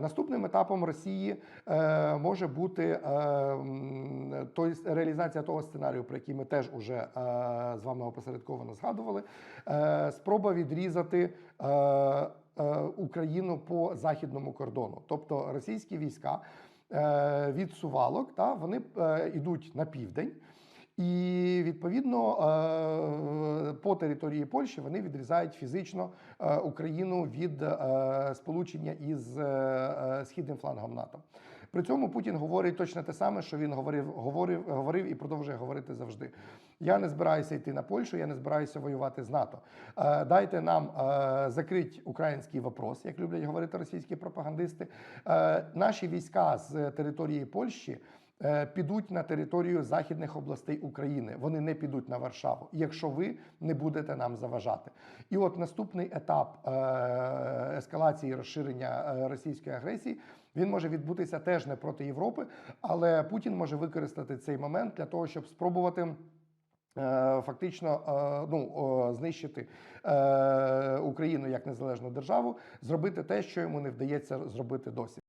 Наступним етапом Росії е, може бути е, той, реалізація того сценарію, про який ми теж уже е, з вами опосередковано згадували. Е, спроба відрізати е, е, Україну по західному кордону, тобто російські війська е, від сувалок, та вони е, йдуть на південь. І відповідно по території Польщі вони відрізають фізично е, Україну від е, сполучення із е, східним флангом НАТО. При цьому Путін говорить точно те саме, що він говорив, говорив, говорив і продовжує говорити завжди. Я не збираюся йти на Польщу, я не збираюся воювати з НАТО. Дайте нам закрити український вопрос, як люблять говорити російські пропагандисти. Наші війська з території Польщі підуть на територію західних областей України. Вони не підуть на Варшаву, якщо ви не будете нам заважати. І от наступний етап е, ескалації розширення е, російської агресії. Він може відбутися теж не проти Європи, але Путін може використати цей момент для того, щоб спробувати е, фактично е, ну, знищити е, Україну як незалежну державу, зробити те, що йому не вдається зробити досі.